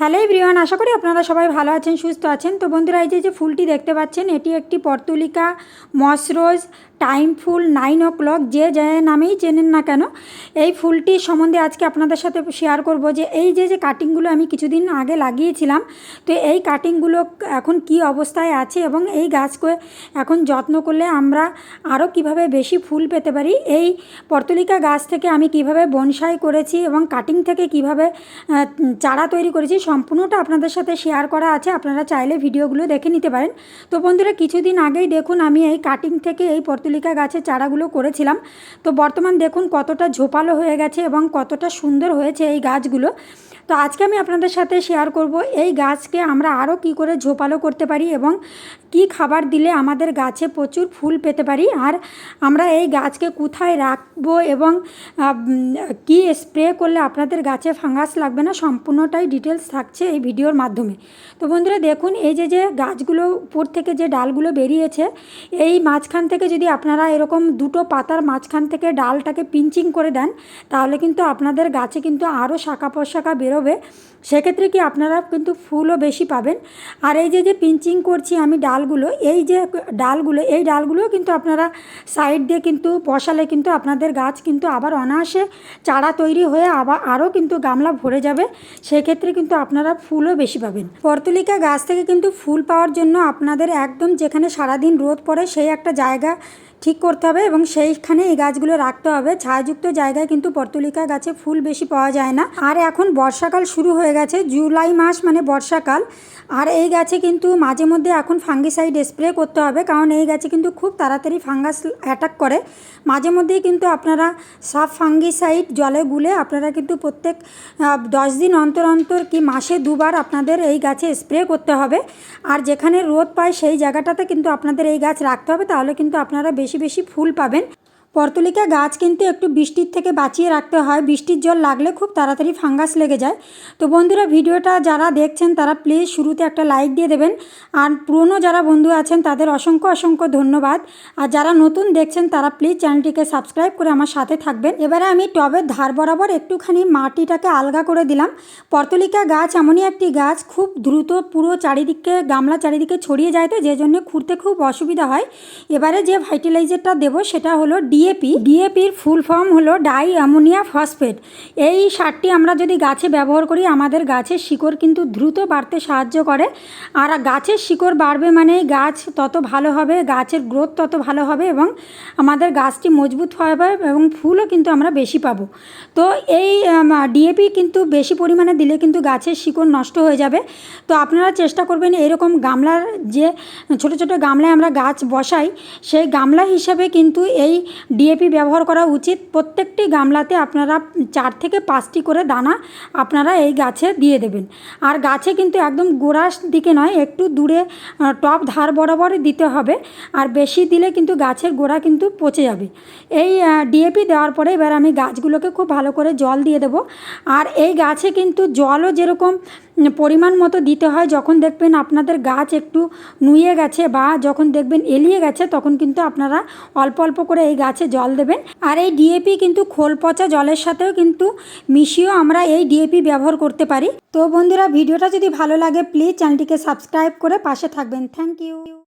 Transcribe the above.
Hello everyone, আশা করি আপনারা সবাই ভালো আছেন, সুস্থ আছেন। তো বন্ধুরা, এই যে ফুলটি দেখতে পাচ্ছেন, এটি একটি পর্তুলিকা মসরোজ টাইম ফুল নাইন ও ক্লক যে যে নামেই চেনেন না কেন, এই ফুলটি সম্বন্ধে আজকে আপনাদের সাথে শেয়ার করব যে এই যে যে কাটিংগুলো আমি কিছুদিন আগে লাগিয়েছিলাম, তো এই কাটিংগুলো এখন কি অবস্থায় আছে এবং এই গাছকে এখন যত্ন করলে আমরা আরও কীভাবে বেশি ফুল পেতে পারি? এই পর্তলিকা গাছ থেকে আমি কীভাবে বনসাই করেছি এবং কাটিং থেকে কীভাবে চারা তৈরি করেছি সম্পূর্ণটা আপনাদের সাথে শেয়ার করা আছে, আপনারা চাইলে ভিডিওগুলো দেখে নিতে পারেন। তো বন্ধুরা, কিছুদিন আগেই দেখুন আমি এই কাটিং থেকে এই পর্তুলিকা গাছের চারাগুলো করেছিলাম। তো বর্তমান দেখুন কতটা ঝোপালো হয়ে গেছে এবং কতটা সুন্দর হয়েছে এই গাছগুলো। তো আজকে আমি আপনাদের সাথে শেয়ার করব এই গাছকে আমরা আরও কি করে ঝোপালো করতে পারি এবং কি খাবার দিলে আমাদের গাছে প্রচুর ফুল পেতে পারি আর আমরা এই গাছকে কোথায় রাখব এবং কি স্প্রে করলে আপনাদের গাছে ফাঙ্গাস লাগবে না সম্পূর্ণটাই ডিটেলস থাকছে এই ভিডিওর মাধ্যমে। তো বন্ধুরা দেখুন, এই যে যে গাছগুলো উপর থেকে যে ডালগুলো বেরিয়েছে, এই মাঝখান থেকে যদি আপনারা এরকম দুটো পাতার মাঝখান থেকে ডালটাকে পিঞ্চিং করে দেন, তাহলে কিন্তু আপনাদের গাছে কিন্তু আরও শাখা প্রশাখা বেরোবে, সেক্ষেত্রে কি আপনারা কিন্তু ফুলও বেশি পাবেন। আর এই যে যে পিঞ্চিং করছি আমি ডালগুলো, এই যে ডালগুলো, এই ডালগুলো কিন্তু আপনারা সাইড দিয়ে কিন্তু বসালে কিন্তু আপনাদের গাছ কিন্তু আবার অনায়াসে চারা তৈরি হয়ে আবার আরও কিন্তু গামলা ভরে যাবে। সেক্ষেত্রে কিন্তু আপনারা ফুলও বেশি পাবেন। পর্তুলিকা গাছ থেকে কিন্তু ফুল পাওয়ার জন্য আপনাদের একদম যেখানে সারাদিন রোদ পড়ে, সেই একটা জায়গা ঠিক করতে হবে এবং সেইখানে এই গাছগুলো রাখতে হবে। ছায়াযুক্ত জায়গায় কিন্তু পর্তুলিকা গাছে ফুল বেশি পাওয়া যায় না। আর এখন বর্ষাকাল শুরু হয়ে গেছে, জুলাই মাস মানে বর্ষাকাল। আর এই গাছে কিন্তু মাঝে মধ্যে এখন ফাঙ্গিসাইড স্প্রে করতে হবে, কারণ এই গাছে কিন্তু খুব তাড়াতাড়ি ফাঙ্গাস অ্যাটাক করে। মাঝে মধ্যেই কিন্তু আপনারা সাব ফাঙ্গিসাইড জলে গুলে আপনারা কিন্তু প্রত্যেক দশ দিন অন্তর অন্তর কি মাসে দুবার আপনাদের এই গাছে স্প্রে করতে হবে। আর যেখানে রোদ পায় সেই জায়গাটাতে কিন্তু আপনাদের এই গাছ রাখতে হবে, তাহলে কিন্তু আপনারা বেশি বেশি বেশি ফুল পাবেন। পর্তুলিকা গাছ কিন্তু একটু বৃষ্টির থেকে বাঁচিয়ে রাখতে হয়। বৃষ্টির জল লাগলে খুব তাড়াতাড়ি ফাঙ্গাস লেগে যায়। তো বন্ধুরা, ভিডিওটা যারা দেখছেন, তারা প্লিজ শুরুতে একটা লাইক দিয়ে দেবেন। আর পুরনো যারা বন্ধু আছেন, তাদের অসংখ্য অসংখ্য ধন্যবাদ। আর যারা নতুন দেখছেন, তারা প্লিজ চ্যানেলটিকে সাবস্ক্রাইব করে আমার সাথে থাকবেন। এবারে আমি টবের ধার বরাবর একটুখানি মাটিটাকে আলগা করে দিলাম। পর্তুলিকা গাছ এমনই একটি গাছ, খুব দ্রুত পুরো চারিদিকে গামলা চারিদিকে ছড়িয়ে যায় তো যে জন্য খুঁড়তে খুব অসুবিধা হয়। এবারে যে ফার্টিলাইজারটা দেবো, সেটা হলো ডিএপি ডিএপির ফুল ফর্ম হলো ডাই অ্যামোনিয়া ফসফেট এই সারটি আমরা যদি গাছে ব্যবহার করি, আমাদের গাছের শিকড় কিন্তু দ্রুত বাড়তে সাহায্য করে। আর গাছের শিকড় বাড়বে মানে গাছ তত ভালো হবে, গাছের গ্রোথ তত ভালো হবে এবং আমাদের গাছটি মজবুত হবে এবং ফুলও কিন্তু আমরা বেশি পাবো। তো এই ডিএপি কিন্তু বেশি পরিমাণে দিলে কিন্তু গাছের শিকড় নষ্ট হয়ে যাবে। তো আপনারা চেষ্টা করবেন এরকম গামলার যে, ছোট ছোট গামলায় আমরা গাছ বসাই, সেই গামলা হিসাবে কিন্তু এই ডিএপি ব্যবহার করা উচিত। প্রত্যেকটি গামলাতে আপনারা চার থেকে পাঁচটি করে দানা আপনারা এই গাছে দিয়ে দেবেন। আর গাছে কিন্তু একদম গোড়ার দিকে নয়, একটু দূরে টপ ধার বরাবর দিতে হবে। আর বেশি দিলে কিন্তু গাছের গোড়া কিন্তু পচে যাবে। এই ডিএপি দেওয়ার পরে এবার আমি গাছগুলোকে খুব ভালো করে জল দিয়ে দেবো। আর এই গাছে কিন্তু জলও যেরকম পরিমাণ মতো দিতে হয়। যখন দেখবেন আপনাদের গাছ একটু নুয়ে গেছে বা যখন দেখবেন এলিয়ে গেছে, তখন কিন্তু আপনারা অল্প অল্প করে এই গাছে জল দেবেন। আর এই ডিএপি কিন্তু খোল পচা জলের সাথেও কিন্তু মিশিয়েও আমরা এই ডিএপি ব্যবহার করতে পারি। তো বন্ধুরা, ভিডিওটা যদি ভালো লাগে প্লিজ চ্যানেলটিকে সাবস্ক্রাইব করে পাশে থাকবেন। Thank you